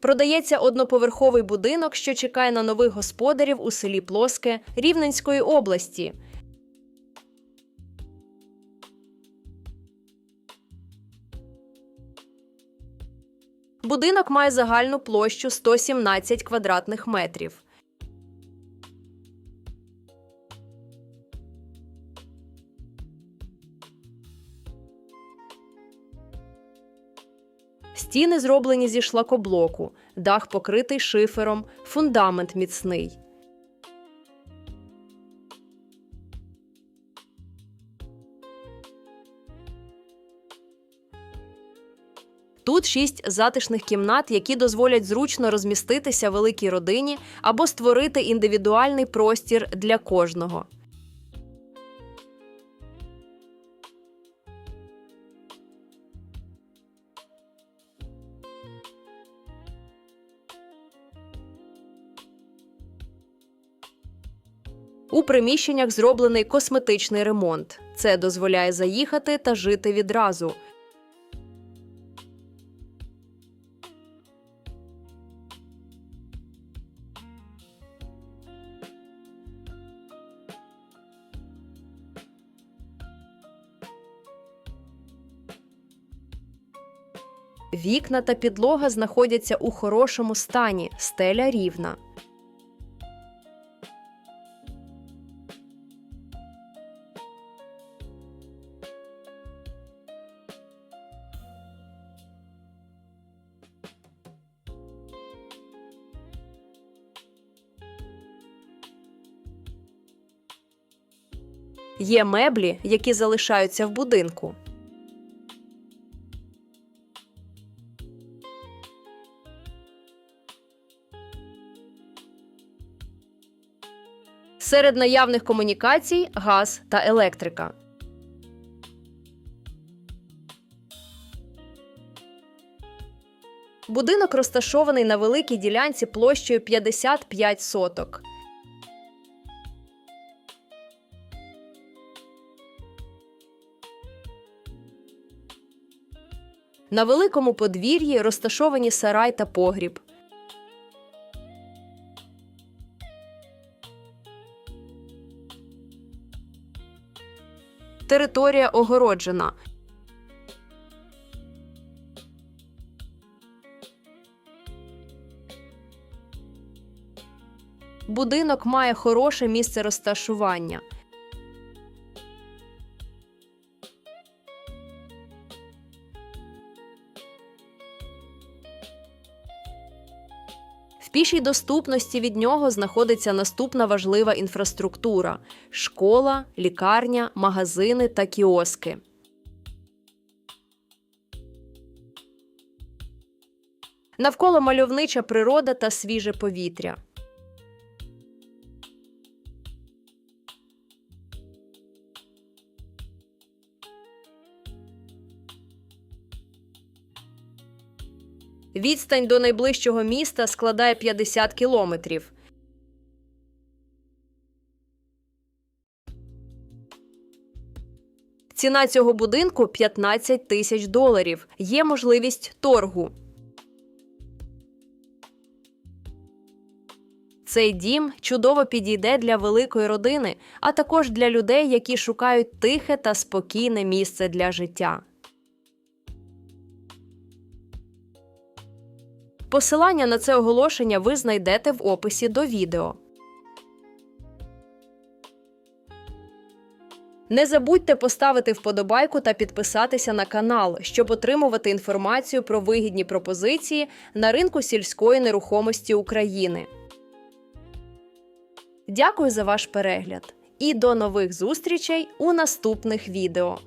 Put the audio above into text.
Продається одноповерховий будинок, що чекає на нових господарів у селі Плоске Рівненської області. Будинок має загальну площу 117 квадратних метрів. Стіни зроблені зі шлакоблоку, дах покритий шифером, фундамент міцний. Тут шість затишних кімнат, які дозволять зручно розміститися великій родині або створити індивідуальний простір для кожного. У приміщеннях зроблений косметичний ремонт. Це дозволяє заїхати та жити відразу. Вікна та підлога знаходяться у хорошому стані, стеля рівна. Є меблі, які залишаються в будинку. Серед наявних комунікацій газ та електрика. Будинок розташований на великій ділянці площею 55 соток. На великому подвір'ї розташовані сарай та погріб. Територія огороджена. Будинок має хороше місце розташування. В пішій доступності від нього знаходиться наступна важлива інфраструктура: школа, лікарня, магазини та кіоски. Навколо мальовнича природа та свіже повітря. Відстань до найближчого міста складає 50 кілометрів. Ціна цього будинку 15 тисяч доларів. Є можливість торгу. Цей дім чудово підійде для великої родини, а також для людей, які шукають тихе та спокійне місце для життя. Посилання на це оголошення ви знайдете в описі до відео. Не забудьте поставити вподобайку та підписатися на канал, щоб отримувати інформацію про вигідні пропозиції на ринку сільської нерухомості України. Дякую за ваш перегляд і до нових зустрічей у наступних відео.